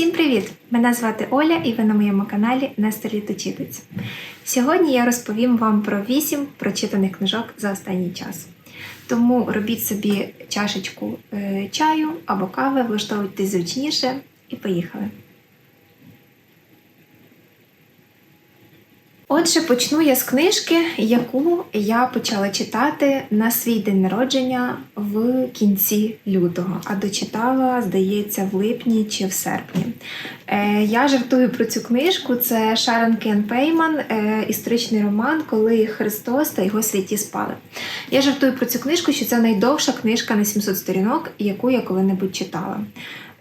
Всім привіт! Мене звати Оля і ви на моєму каналі Нестор Літочитець. Сьогодні я розповім вам про 8 прочитаних книжок за останній час. Тому робіть собі чашечку е, чаю або кави, влаштовуйтесь зручніше і поїхали. Отже, почну я з книжки, яку я почала читати на свій день народження в кінці лютого, а дочитала, здається, в липні чи в серпні. Е, я жартую про цю книжку. Це Шарон Кен Пейман, е, історичний роман, коли Христос та його святі спали. Я жартую про цю книжку, що це найдовша книжка на 700 сторінок, яку я коли-небудь читала.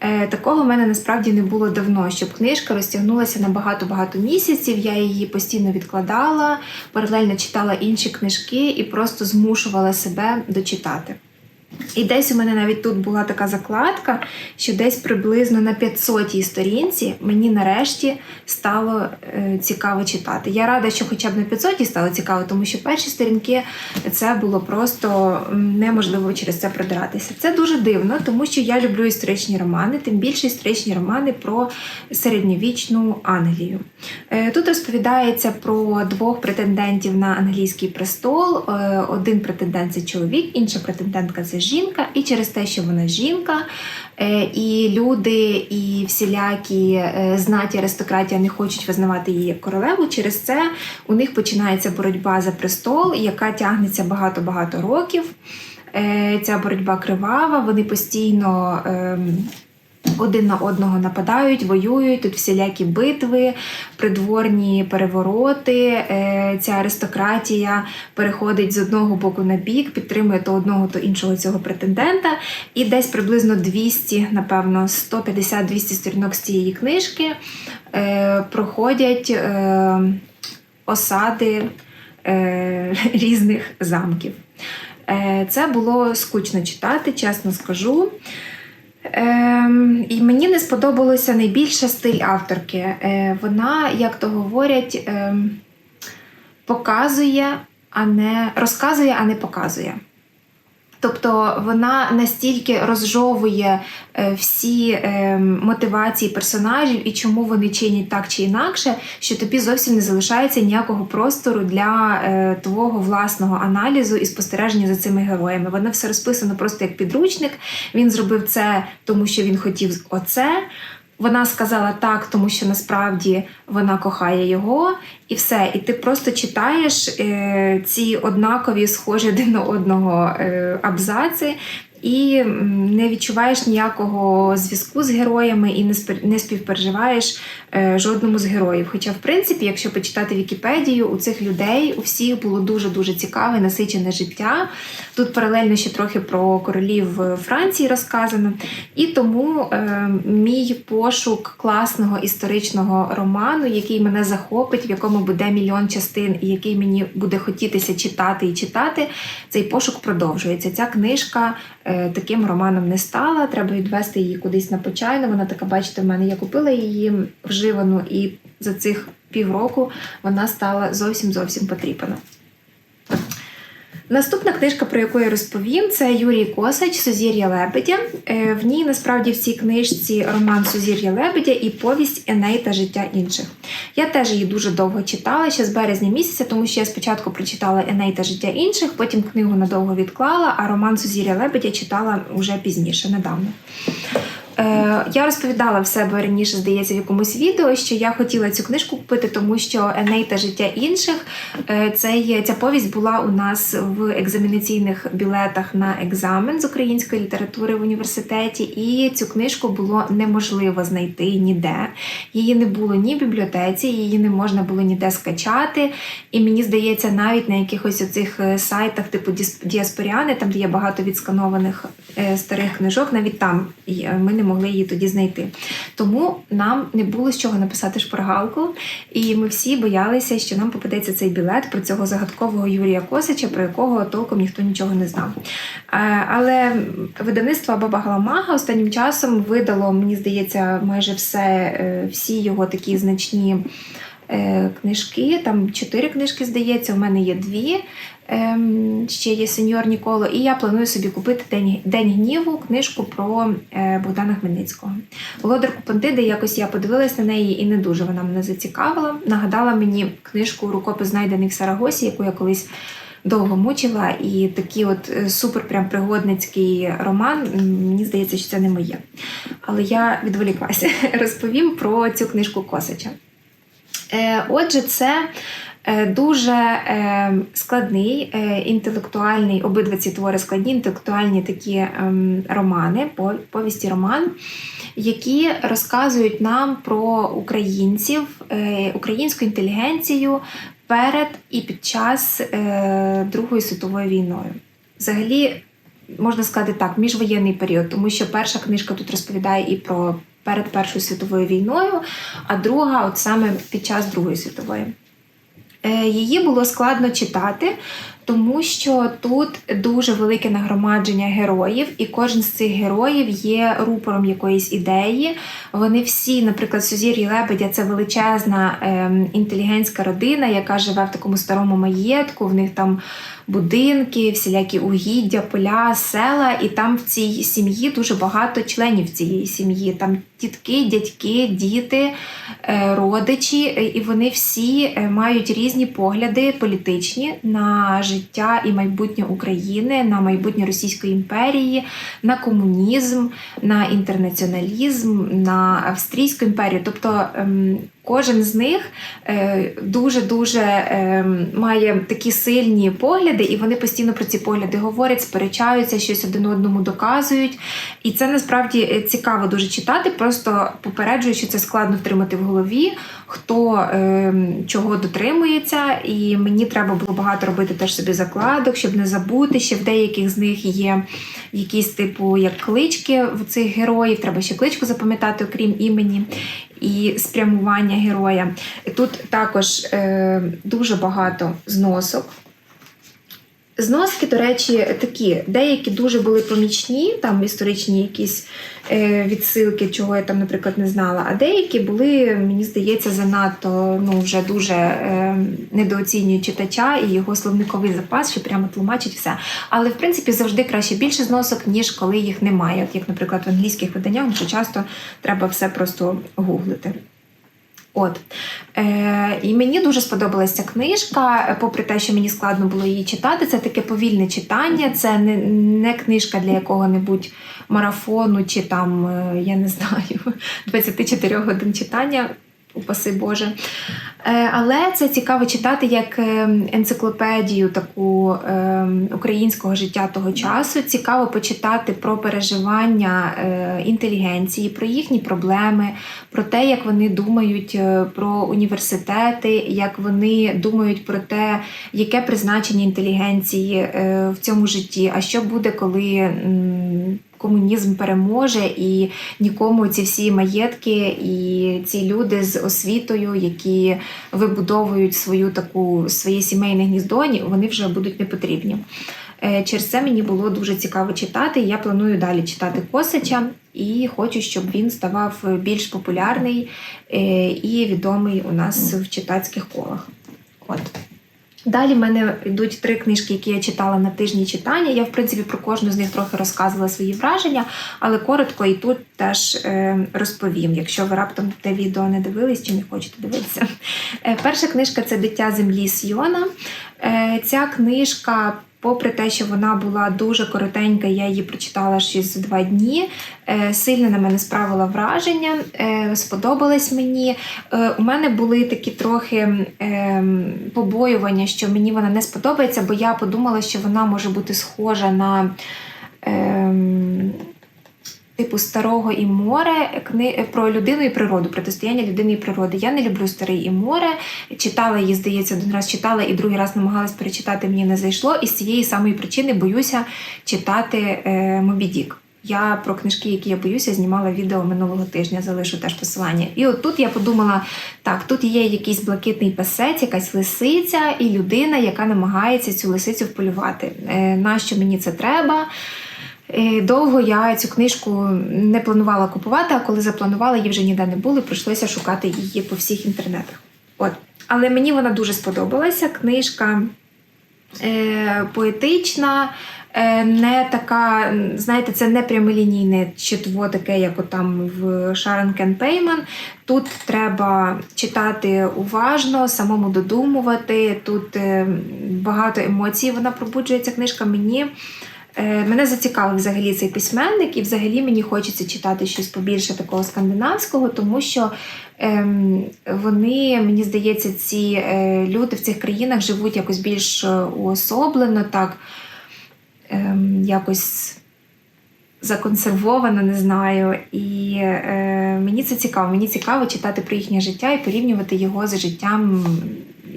Е, Такого в мене насправді не було давно, щоб книжка розтягнулася на багато-багато місяців. Я її постійно відкладала, паралельно читала інші книжки і просто змушувала себе дочитати. І десь у мене навіть тут була така закладка, що десь приблизно на 500-й сторінці мені нарешті стало е, цікаво читати. Я рада, що хоча б на 500-й стало цікаво, тому що перші сторінки це було просто неможливо через це продиратися. Це дуже дивно, тому що я люблю історичні романи, тим більше історичні романи про середньовічну Англію. Е, Тут розповідається про двох претендентів на англійський престол. Е, Один претендент це чоловік, інша претендентка це жінка. І через те, що вона жінка, е, і люди, і всілякі е, знаті аристократія не хочуть визнавати її як королеву. Через це у них починається боротьба за престол, яка тягнеться багато-багато років. Е, Ця боротьба кривава, вони постійно. Один на одного нападають, воюють, тут всілякі битви, придворні перевороти. Е, Ця аристократія переходить з одного боку на бік, підтримує то одного, то іншого цього претендента. І десь приблизно 200, напевно, 150-200 сторінок з цієї книжки е, проходять е, осади різних замків. Це було скучно читати, чесно скажу. Ем, і мені не сподобалося найбільше стиль авторки. Е, вона, як то говорять, ем, показує, а не розказує, а не показує. Тобто вона настільки розжовує е, всі е, мотивації персонажів і чому вони чинять так чи інакше, що тобі зовсім не залишається ніякого простору для е, твого власного аналізу і спостереження за цими героями. Воно все розписано просто як підручник. Він зробив це, тому що він хотів оце. Вона сказала так, тому що насправді вона кохає його, і все. І ти просто читаєш е, ці однакові, схожі один на одного е, абзаци. І не відчуваєш ніякого зв'язку з героями і не співпереживаєш е, жодному з героїв. Хоча, в принципі, якщо почитати Вікіпедію, у цих людей у всіх було дуже дуже цікаве, насичене життя. Тут паралельно ще трохи про королів Франції розказано. І тому е, мій пошук класного історичного роману, який мене захопить, в якому буде мільйон частин, і який мені буде хотітися читати і читати, цей пошук продовжується. Ця книжка е, таким романом не стала. Треба відвести її кудись на почайну. Вона така, бачите, в мене я купила її вживану, і за цих півроку вона стала зовсім зовсім потріпана. Наступна книжка, про яку я розповім, це Юрій Косач Сузір'я Лебедя. Е, В ній насправді в цій книжці роман Сузір'я Лебедя і повість Еней та життя інших. Я теж її дуже довго читала, ще з березня місяця, тому що я спочатку прочитала Еней та життя інших, потім книгу надовго відклала, а роман Сузір'я Лебедя читала вже пізніше, недавно. Е, Я розповідала в себе раніше, здається, в якомусь відео, що я хотіла цю книжку купити, тому що Еней та життя інших е, це є, ця повість була у нас в екзаменаційних білетах на екзамен з української літератури в університеті, і цю книжку було неможливо знайти ніде. Її не було ні в бібліотеці, її не можна було ніде скачати. І мені здається, навіть на якихось оцих е, сайтах, типу Діаспоріани, там де є багато відсканованих старих книжок, навіть там ми не могли її тоді знайти. Тому нам не було з чого написати шпаргалку, і ми всі боялися, що нам попадеться цей білет про цього загадкового Юрія Косича, про якого толком ніхто нічого не знав. Е, Але видавництво Баба Галамага останнім часом видало, мені здається, майже все, е, всі його такі значні е, книжки. Там чотири книжки, здається, у мене є дві. Ем, ще є сеньор Ніколо, і я планую собі купити День, День гніву, книжку про е, Богдана Хмельницького. Володарку Пантиди, якось я подивилась на неї і не дуже вона мене зацікавила. Нагадала мені книжку Рукопис знайдений в Сарагосі, яку я колись довго мучила. І такий от е, супер прям пригодницький роман. Мені здається, що це не моє. Але я відволіклася. Розповім про цю книжку Косача. Е, Отже, це дуже е, складний е, інтелектуальний, обидва ці твори складні інтелектуальні такі ем, романи, повісті роман, які розказують нам про українців, е, українську інтелігенцію перед і під час е, Другої світової війною. Взагалі, можна сказати так, міжвоєнний період, тому що перша книжка тут розповідає і про перед Першою світовою війною, а друга, от саме під час Другої світової. Е, Її було складно читати, тому що тут дуже велике нагромадження героїв, і кожен з цих героїв є рупором якоїсь ідеї. Вони всі, наприклад, Сузір'ї Лебедя це величезна ем, інтелігентська родина, яка живе в такому старому маєтку. В них там будинки, всілякі угіддя, поля, села, і там в цій сім'ї дуже багато членів цієї сім'ї. Там тітки, дядьки, діти, е, родичі, е, і вони всі е, мають різні погляди політичні на життя і майбутнє України, на майбутнє Російської імперії, на комунізм, на інтернаціоналізм, на Австрійську імперію. Тобто ем, кожен з них дуже дуже має такі сильні погляди, і вони постійно про ці погляди говорять, сперечаються, щось один одному доказують. І це насправді е, цікаво дуже читати. Просто попереджую, що це складно втримати в голові, хто е, чого дотримується. І мені треба було багато робити теж собі закладок, щоб не забути. Ще в деяких з них є якісь типу як клички в цих героїв. Треба ще кличку запам'ятати, окрім імені. І спрямування героя. Тут також е, дуже багато зносок. Зноски, до речі, такі. Деякі дуже були помічні, там історичні якісь е, відсилки, чого я там, наприклад, не знала. А деякі були, мені здається, занадто ну, вже дуже е, недооцінюють читача і його словниковий запас, що прямо тлумачить все. Але в принципі завжди краще більше зносок, ніж коли їх немає. От як, наприклад, в англійських виданнях дуже часто треба все просто гуглити. От. Е, І мені дуже сподобалася книжка, попри те, що мені складно було її читати. Це таке повільне читання, це не, не книжка для якого-небудь марафону чи там, е, я не знаю, 24 годин читання. Упаси Боже. Е, Але це цікаво читати як е, енциклопедію таку е, українського життя того часу. Цікаво почитати про переживання інтелігенції, про їхні проблеми, про те, як вони думають про університети, як вони думають про те, яке призначення інтелігенції в цьому житті, а що буде, коли. Комунізм переможе, і нікому ці всі маєтки і ці люди з освітою, які вибудовують свою таку своє сімейне гніздо, вони вже будуть не потрібні. Е, Через це мені було дуже цікаво читати. Я планую далі читати Косача і хочу, щоб він ставав більш популярний е, і відомий у нас в читацьких колах. От. Далі в мене йдуть три книжки, які я читала на тижні читання. Я, в принципі, про кожну з них трохи розказувала свої враження, але коротко і тут теж е, розповім, якщо ви раптом те відео не дивились чи не хочете дивитися. Е, перша книжка це Дитя землі Сйона. Е, ця книжка. Попри те, що вона була дуже коротенька, я її прочитала ще за два дні. е, Сильно на мене справила враження, сподобалось мені. Е, У мене були такі трохи ем, побоювання, що мені вона не сподобається, бо я подумала, що вона може бути схожа на. Типу старого і море кни... про людину і природу, протистояння людини і природи. Я не люблю старий і море. Читала її, здається, один раз читала і другий раз намагалась перечитати, мені не зайшло. І з цієї самої причини боюся читати е, Мобі Дік. Я про книжки, які я боюся, знімала відео минулого тижня, залишу теж посилання. І от тут я подумала: так, тут є якийсь блакитний песець, якась лисиця і людина, яка намагається цю лисицю вполювати. Е, нащо мені це треба? Е, Довго я цю книжку не планувала купувати, а коли запланувала, її вже ніде не було, і прийшлося шукати її по всіх інтернетах. От. Але мені вона дуже сподобалася. Книжка е, поетична, е, не така, знаєте, це не прямолінійне читво, таке, як отам в Шарон Кен Пейман. Тут треба читати уважно, самому додумувати. Тут е, багато емоцій вона пробуджується. Книжка мені. Е, Мене зацікавив взагалі цей письменник, і взагалі мені хочеться читати щось побільше такого скандинавського, тому що ем, вони, мені здається, ці е, люди в цих країнах живуть якось більш е, уособлено, так ем, якось законсервовано, не знаю. І мені це цікаво. Мені цікаво читати про їхнє життя і порівнювати його з життям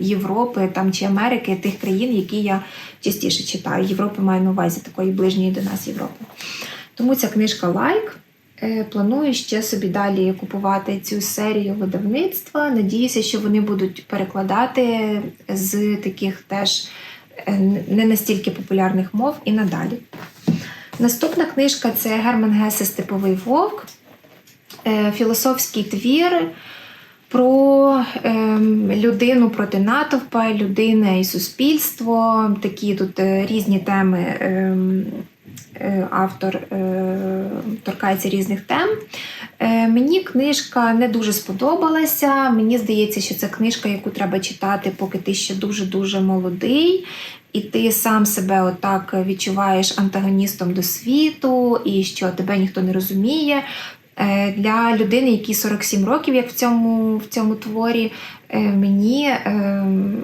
Європи там, чи Америки, тих країн, які я частіше читаю. Європи маю на увазі такої ближньої до нас Європи. Тому ця книжка лайк. Е, Планую ще собі далі купувати цю серію видавництва. Надіюся, що вони будуть перекладати з таких теж е, не настільки популярних мов і надалі. Наступна книжка це Герман Гесе Степовий вовк, Е, філософський твір про ем, людину проти натовпа, людина і суспільство. Такі тут е, різні теми. ем, е, Автор е, торкається різних тем. Е, Мені книжка не дуже сподобалася. Мені здається, що це книжка, яку треба читати, поки ти ще дуже-дуже молодий, і ти сам себе отак відчуваєш антагоністом до світу, і що тебе ніхто не розуміє. Е, Для людини, якій 47 років, як в цьому, в цьому творі, е, мені ем,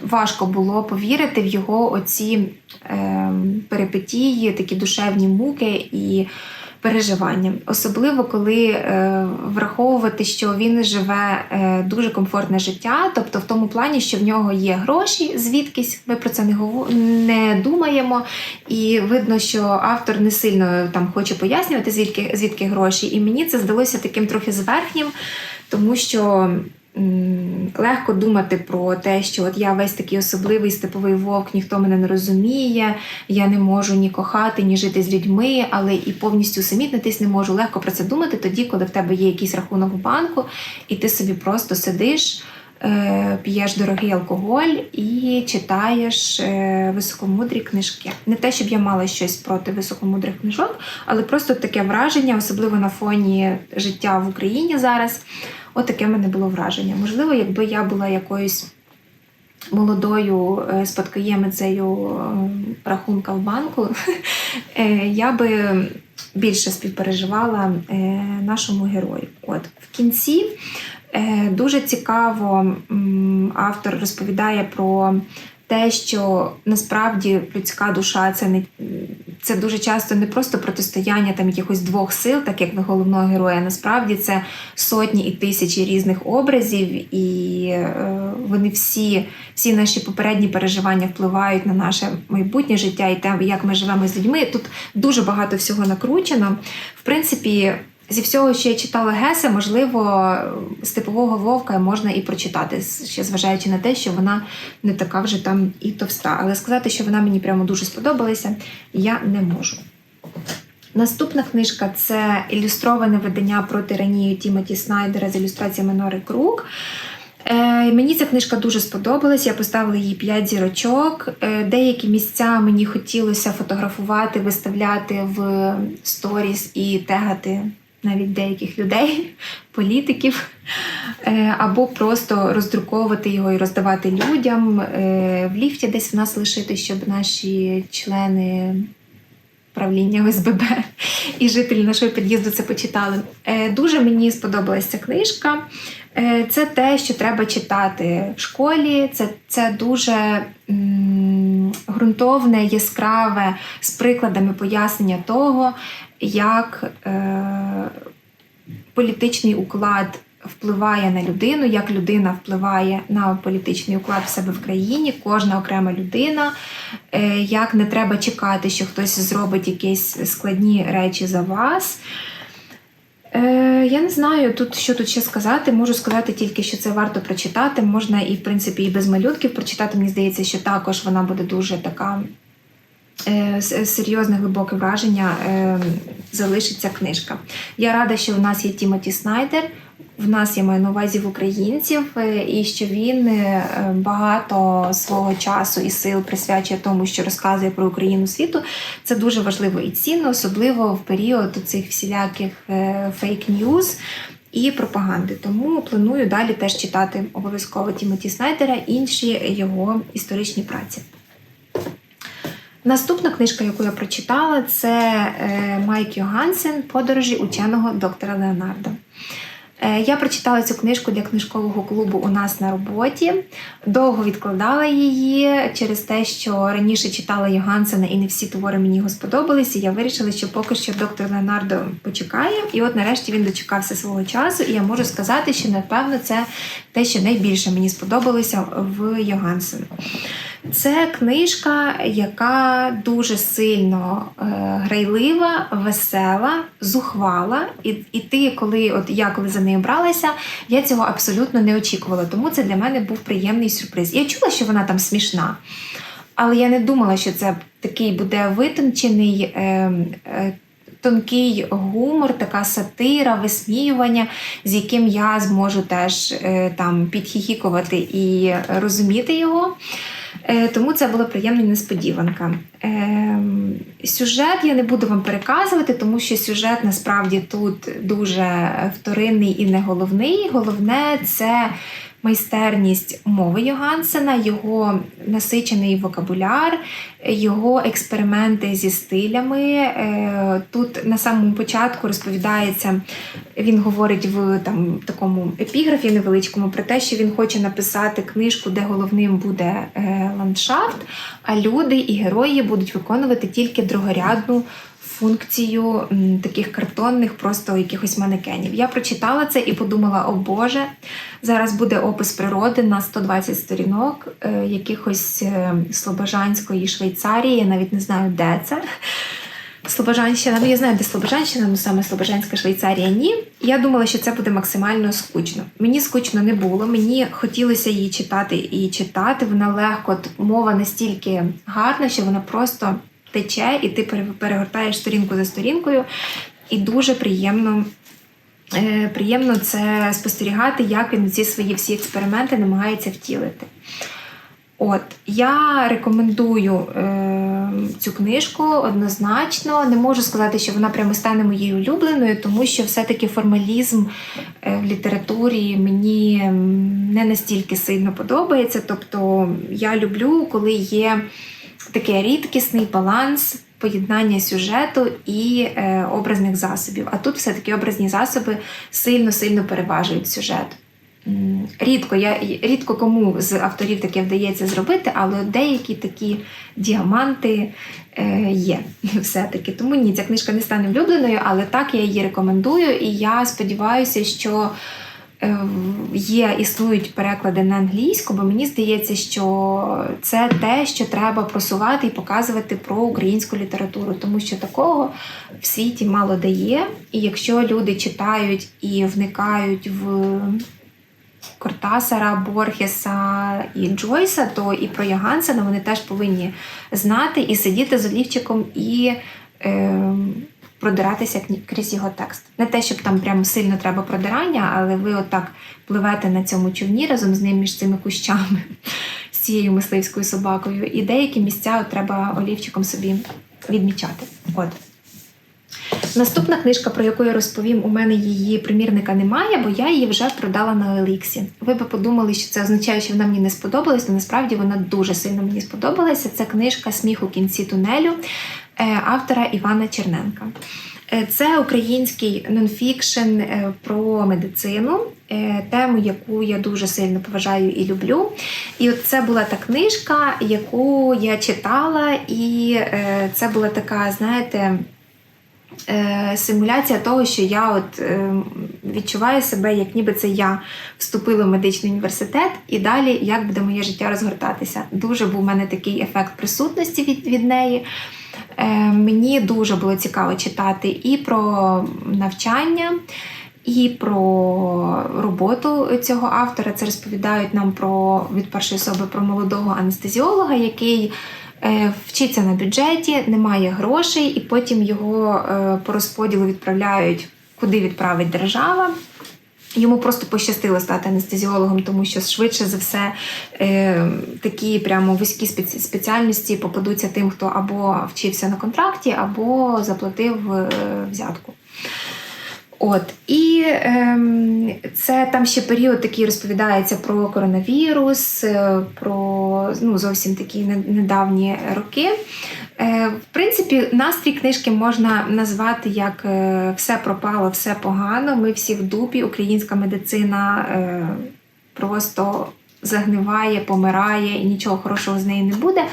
важко було повірити в його оці ем, перипетії, такі душевні муки і переживання. Особливо коли е, враховувати, що він живе е, дуже комфортне життя, тобто в тому плані, що в нього є гроші, звідкись ми про це не не думаємо. І видно, що автор не сильно там хоче пояснювати, звідки, звідки гроші. І мені це здалося таким трохи зверхнім, тому що. Легко думати про те, що от я весь такий особливий степовий вовк, ніхто мене не розуміє, я не можу ні кохати, ні жити з людьми, але і повністю усамітнитись не можу. Легко про це думати тоді, коли в тебе є якийсь рахунок в банку, і ти собі просто сидиш, е, п'єш дорогий алкоголь і читаєш е, високомудрі книжки. Не те, щоб я мала щось проти високомудрих книжок, але просто таке враження, особливо на фоні життя в Україні зараз. Отаке в мене було враження. Можливо, якби я була якоюсь молодою е, спадкоємицею е, рахунка в банку, е, я би більше співпереживала е, нашому герою. От в кінці дуже цікаво автор розповідає про. Те, що насправді людська душа це не це дуже часто не просто протистояння там якихось двох сил, так як в головного героя. Насправді це сотні і тисячі різних образів, і е, вони всі, всі наші попередні переживання впливають на наше майбутнє життя і те, як ми живемо з людьми. Тут дуже багато всього накручено. В принципі. Зі всього, що я читала Гесе, можливо, степового вовка можна і прочитати, ще зважаючи на те, що вона не така вже там і товста. Але сказати, що вона мені прямо дуже сподобалася, я не можу. Наступна книжка це ілюстроване видання про тиранію Тімоті Снайдера з ілюстраціями Нори Крук. Е, мені ця книжка дуже сподобалась. Я поставила їй 5 зірочок. Е, деякі місця мені хотілося фотографувати, виставляти в сторіс і тегати навіть деяких людей, політиків, е, або просто роздруковувати його і роздавати людям, е, в ліфті десь в нас лишити, щоб наші члени. Правління ОСББ і жителі нашого під'їзду це почитали. Е, Дуже мені сподобалася ця книжка. Це те, що треба читати в школі. Це, це дуже ґрунтовне, яскраве з прикладами пояснення того, як е, політичний уклад впливає на людину, як людина впливає на політичний уклад в себе в країні, кожна окрема людина, е, як не треба чекати, що хтось зробить якісь складні речі за вас. Е, я не знаю, тут що тут ще сказати. Можу сказати тільки, що це варто прочитати. Можна і, в принципі, і без малютків прочитати. Мені здається, що також вона буде дуже така серйозне глибоке враження е, залишиться книжка. Я рада, що в нас є Тімоті Снайдер. В нас я маю на увазі в українців, е, і що він е, багато свого часу і сил присвячує тому, що розказує про Україну світу. Це дуже важливо і цінно, особливо в період цих всіляких фейк-ньюз і пропаганди. Тому планую далі теж читати обов'язково Тімоті Снайдера інші його історичні праці. Наступна книжка, яку я прочитала, це е, Майк Йогансен Подорожі ученого доктора Леонардо. Е, Я прочитала цю книжку для книжкового клубу у нас на роботі. Довго відкладала її через те, що раніше читала Йогансена і не всі твори мені його сподобалися. Я вирішила, що поки що доктор Леонардо почекає. І от нарешті він дочекався свого часу. І я можу сказати, що напевно це те, що найбільше мені сподобалося в Йогансену. Це книжка, яка дуже сильно е, грайлива, весела, зухвала. І, і ти, коли от я коли за нею бралася, я цього абсолютно не очікувала. Тому це для мене був приємний сюрприз. Я чула, що вона там смішна, але я не думала, що це такий буде витончений. Е, е, Тонкий гумор, така сатира, висміювання, з яким я зможу теж е, там підхіхікувати і розуміти його. Е, Тому це була приємна несподіванка. Ем, Сюжет я не буду вам переказувати, тому що сюжет насправді тут дуже вторинний і не головний. Головне це майстерність мови Йогансена, його насичений вокабуляр, його експерименти зі стилями. Е, Тут на самому початку розповідається, він говорить в там, такому епіграфі невеличкому про те, що він хоче написати книжку, де головним буде е, ландшафт, а люди і герої будуть виконувати тільки другорядну функцію таких картонних, просто якихось манекенів. Я прочитала це і подумала: о Боже, зараз буде опис природи на 120 сторінок е, якихось е, Слобожанської Швейцарії. Я навіть не знаю, де це. Слобожанщина, ну я знаю, де Слобожанщина, ну саме Слобожанська Швейцарія ні. Я думала, що це буде максимально скучно. Мені скучно не було. Мені хотілося її читати і читати. Вона легко, мова настільки гарна, що вона просто тече, і ти перегортаєш сторінку за сторінкою, і дуже приємно. е, Приємно це спостерігати, як він ці свої всі експерименти намагається втілити. От, я рекомендую е, цю книжку однозначно. Не можу сказати, що вона прямо стане моєю улюбленою, тому що все-таки формалізм е, в літературі мені не настільки сильно подобається. Тобто я люблю, коли є такий рідкісний баланс. Поєднання сюжету і е, образних засобів. А тут все-таки образні засоби сильно-сильно переважують сюжет. Рідко я рідко кому з авторів таке вдається зробити, але деякі такі діаманти е, є все-таки. Тому ні, ця книжка не стане влюбленою, але так я її рекомендую, і я сподіваюся, що є, існують переклади на англійську, бо мені здається, що це те, що треба просувати і показувати про українську літературу, тому що такого в світі мало дає. І якщо люди читають і вникають в Кортасара, Борхеса і Джойса, то і про Ягансена вони теж повинні знати і сидіти з олівчиком і е, продиратися крізь його текст. Не те, щоб там прям сильно треба продирання, але ви отак пливете на цьому човні разом з ним між цими кущами, з цією мисливською собакою. І деякі місця от треба олівчиком собі відмічати. От. Наступна книжка, про яку я розповім, у мене її примірника немає, бо я її вже продала на Еліксі. Ви би подумали, що це означає, що вона мені не сподобалась, але насправді вона дуже сильно мені сподобалася. Це книжка Сміх у кінці тунелю автора Івана Черненка. Е, Це український нонфікшн е, про медицину, е, тему, яку я дуже сильно поважаю і люблю. І от це була та книжка, яку я читала, і е, це була така, знаєте, е, симуляція того, що я от е, відчуваю себе, як ніби це я вступила в медичний університет, і далі як буде моє життя розгортатися. Дуже був у мене такий ефект присутності від, від неї. Е, мені дуже було цікаво читати і про навчання. І про роботу цього автора це розповідають нам про від першої особи про молодого анестезіолога, який е, вчиться на бюджеті, немає грошей, і потім його е, по розподілу відправляють, куди відправить держава. Йому просто пощастило стати анестезіологом, тому що швидше за все е, такі прямо вузькі спеці- спеціальності попадуться тим, хто або вчився на контракті, або заплатив е, взятку. От і ем, це там ще період такий розповідається про коронавірус, е, про ну, зовсім такі недавні роки. Е, в принципі, настрій книжки можна назвати як е, все пропало, все погано. Ми всі в дупі, українська медицина е, просто загниває, помирає і нічого хорошого з неї не буде.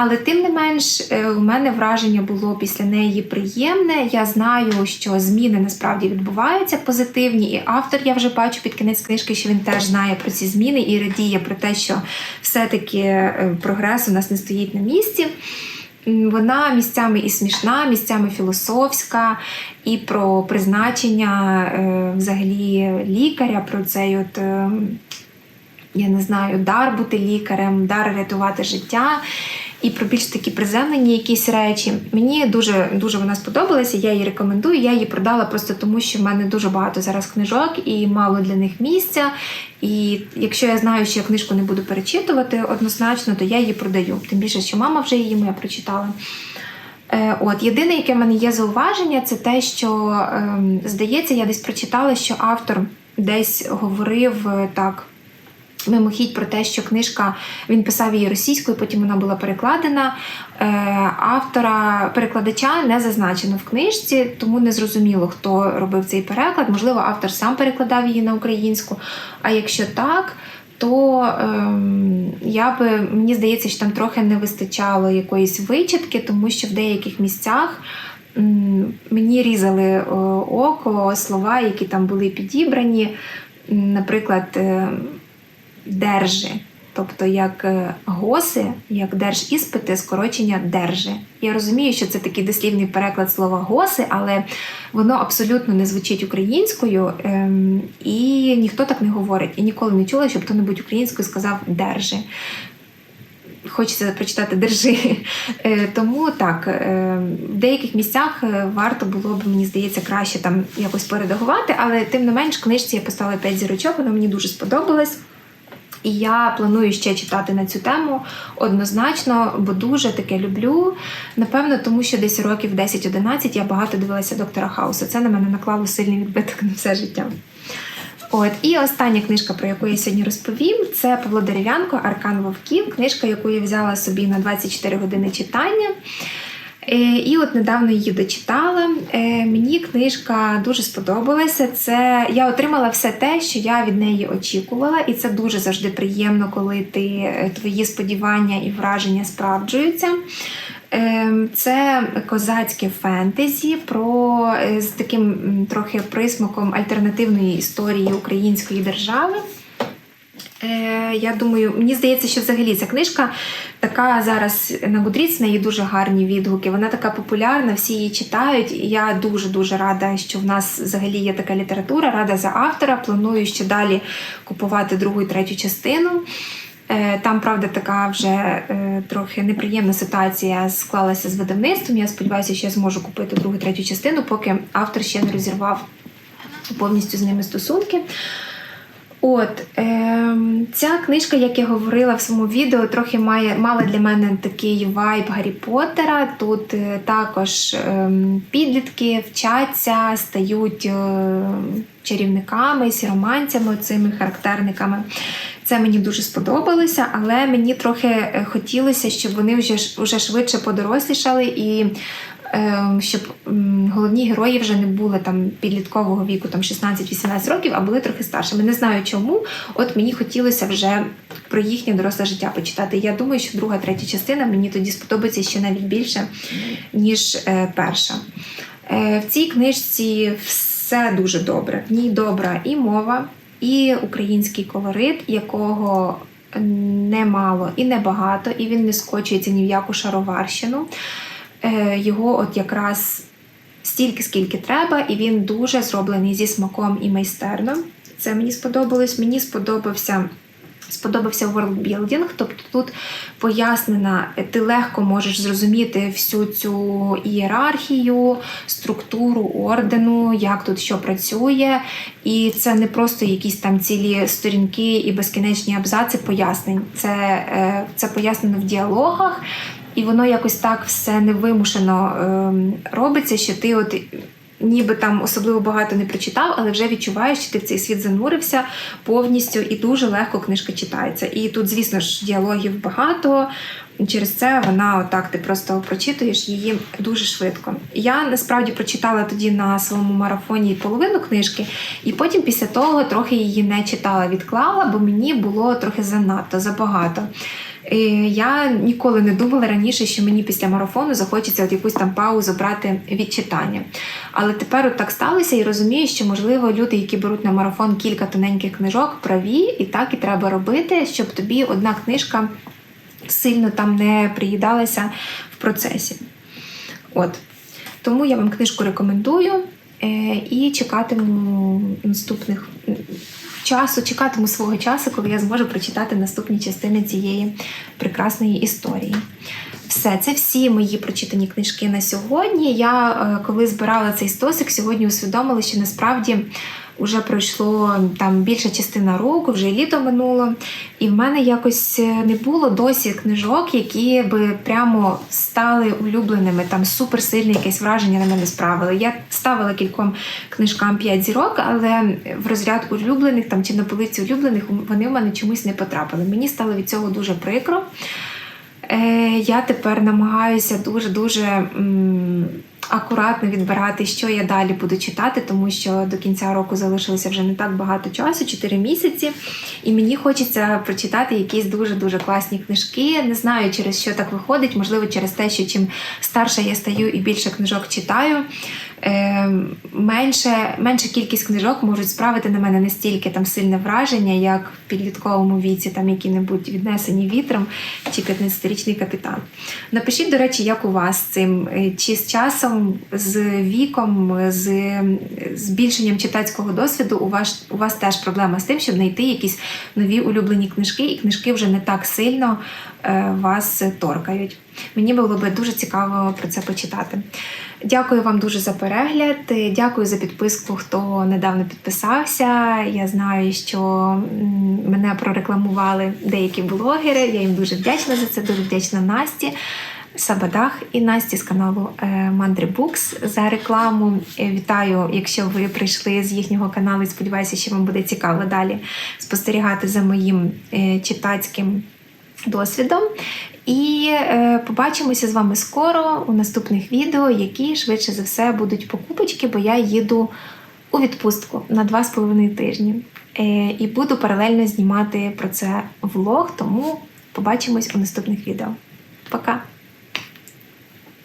Але тим не менш, е, у мене враження було після неї приємне. Я знаю, що зміни насправді відбуваються позитивні, і автор я вже бачу під кінець книжки, що він теж знає про ці зміни і радіє про те, що все-таки е, прогрес у нас не стоїть на місці. Вона місцями і смішна, місцями філософська, і про призначення е, взагалі лікаря, про цей от. я не знаю, дар бути лікарем, дар рятувати життя. І про більш такі приземлені якісь речі. Мені дуже дуже вона сподобалася. Я її рекомендую. Я її продала просто тому, що в мене дуже багато зараз книжок і мало для них місця. І якщо я знаю, що я книжку не буду перечитувати однозначно, то я її продаю. Тим більше, що мама вже її моя прочитала. Е, От єдине, яке в мене є зауваження, це те, що ем, здається, я десь прочитала, що автор десь говорив е, так. Мимохідь про те, що книжка він писав її російською, потім вона була перекладена. Е, автора перекладача не зазначено в книжці, тому не зрозуміло, хто робив цей переклад. Можливо, автор сам перекладав її на українську. А якщо так, то ем, я би мені здається, що там трохи не вистачало якоїсь вичитки, тому що в деяких місцях. Мені різали око слова, які там були підібрані. Наприклад, е, держи, тобто як е, госи, як держіспити, скорочення держи. Я розумію, що це такий дослівний переклад слова госи, але воно абсолютно не звучить українською, ем, і ніхто так не говорить. І ніколи не чула, щоб хто-небудь українською сказав держи. Хочеться прочитати держи. Е, Тому так, е, в деяких місцях варто було б, мені здається, краще там якось передагувати, але тим не менш, книжці я поставила 5 зірочок, вона мені дуже сподобалась. І я планую ще читати на цю тему однозначно, бо дуже таке люблю. Напевно, тому що десь років 10-11 я багато дивилася доктора Хауса. Це на мене наклало сильний відбиток на все життя. От і остання книжка, про яку я сьогодні розповім, це Павло Дерев'янко Аркан Вовків. Книжка, яку я взяла собі на 24 години читання. Е, І от недавно її дочитала. Е, Мені книжка дуже сподобалася. Це я отримала все те, що я від неї очікувала, і це дуже завжди приємно, коли ти е, твої сподівання і враження справджуються. Це козацьке фентезі про з таким трохи присмаком альтернативної історії української держави. Е, Я думаю, мені здається, що взагалі ця книжка така зараз на Goodreads, в неї дуже гарні відгуки. Вона така популярна, всі її читають. Я дуже дуже рада, що в нас взагалі є така література. Рада за автора. Планую ще далі купувати другу і третю частину. Е, Там, правда, така вже е, трохи неприємна ситуація склалася з видавництвом. Я сподіваюся, що я зможу купити другу і третю частину, поки автор ще не розірвав повністю з ними стосунки. От ем, ця книжка, як я говорила в своєму відео, трохи має мала для мене такий вайб Гаррі Поттера. Тут е, також ем, підлітки вчаться, стають е, чарівниками, сіроманцями, цими характерниками. Це мені дуже сподобалося, але мені трохи е, хотілося, щоб вони вже вже швидше подорослішали і щоб головні герої вже не були там підліткового віку, там 16-18 років, а були трохи старшими. Не знаю чому. От мені хотілося вже про їхнє доросле життя почитати. Я думаю, що друга, третя частина мені тоді сподобається ще навіть більше, ніж е, перша. Е, в цій книжці все дуже добре. В ній добра і мова, і український колорит, якого немало і небагато, і він не скочується ні в яку шароварщину. Е, Його от якраз стільки, скільки треба, і він дуже зроблений зі смаком і майстерно. Це мені сподобалось. Мені сподобався сподобався worldbuilding, тобто тут пояснена, ти легко можеш зрозуміти всю цю ієрархію, структуру ордену, як тут що працює. І це не просто якісь там цілі сторінки і безкінечні абзаци пояснень. Це, е, це пояснено в діалогах, і воно якось так все невимушено ем, робиться, що ти от. Ніби там особливо багато не прочитав, але вже відчуваєш, що ти в цей світ занурився повністю і дуже легко книжка читається. І тут, звісно ж, діалогів багато. Через це вона отак ти просто прочитуєш її дуже швидко. Я насправді прочитала тоді на своєму марафоні половину книжки, і потім після того трохи її не читала, відклала, бо мені було трохи занадто забагато. Е, Я ніколи не думала раніше, що мені після марафону захочеться от якусь там паузу брати від читання. Але тепер от так сталося і розумію, що можливо люди, які беруть на марафон кілька тоненьких книжок, праві, і так і треба робити, щоб тобі одна книжка сильно там не приїдалася в процесі. От. Тому я вам книжку рекомендую е, і чекатиму наступних часу, чекатиму свого часу, коли я зможу прочитати наступні частини цієї прекрасної історії. Все, це всі мої прочитані книжки на сьогодні. Я е, коли збирала цей стосик, сьогодні усвідомила, що насправді вже пройшло там більша частина року, вже і літо минуло. І в мене якось е, не було досі книжок, які би прямо стали улюбленими, там суперсильне якесь враження на мене справили. Я ставила кільком книжкам 5 зірок, але в розряд улюблених там чи на полиці улюблених вони в мене чомусь не потрапили. Мені стало від цього дуже прикро. Е, я тепер намагаюся дуже-дуже акуратно відбирати, що я далі буду читати, тому що до кінця року залишилося вже не так багато часу 4 місяці. І мені хочеться прочитати якісь дуже-дуже класні книжки. Не знаю, через що так виходить, можливо, через те, що чим старша я стаю і більше книжок читаю. Е, менше, менша кількість книжок можуть справити на мене настільки там сильне враження, як в підлітковому віці, там які-небудь віднесені вітром чи 15-річний капітан. Напишіть, до речі, як у вас з цим? Е, Чи з часом, з віком, з збільшенням читацького досвіду у вас, у вас теж проблема з тим, щоб знайти якісь нові улюблені книжки, і книжки вже не так сильно е, вас торкають. Мені було би дуже цікаво про це почитати. Дякую вам дуже за перегляд. Дякую за підписку, хто недавно підписався. Я знаю, що мене прорекламували деякі блогери. Я їм дуже вдячна за це, дуже вдячна Насті. Сабадах і Насті з каналу е, Мандри Букс за рекламу. Е, Вітаю, якщо ви прийшли з їхнього каналу. і Сподіваюся, що вам буде цікаво далі спостерігати за моїм е, читацьким досвідом. І побачимося з вами скоро у наступних відео, які швидше за все будуть покупочки, бо я їду у відпустку на 2,5 тижні. І буду паралельно знімати про це влог, тому побачимось у наступних відео. Пока!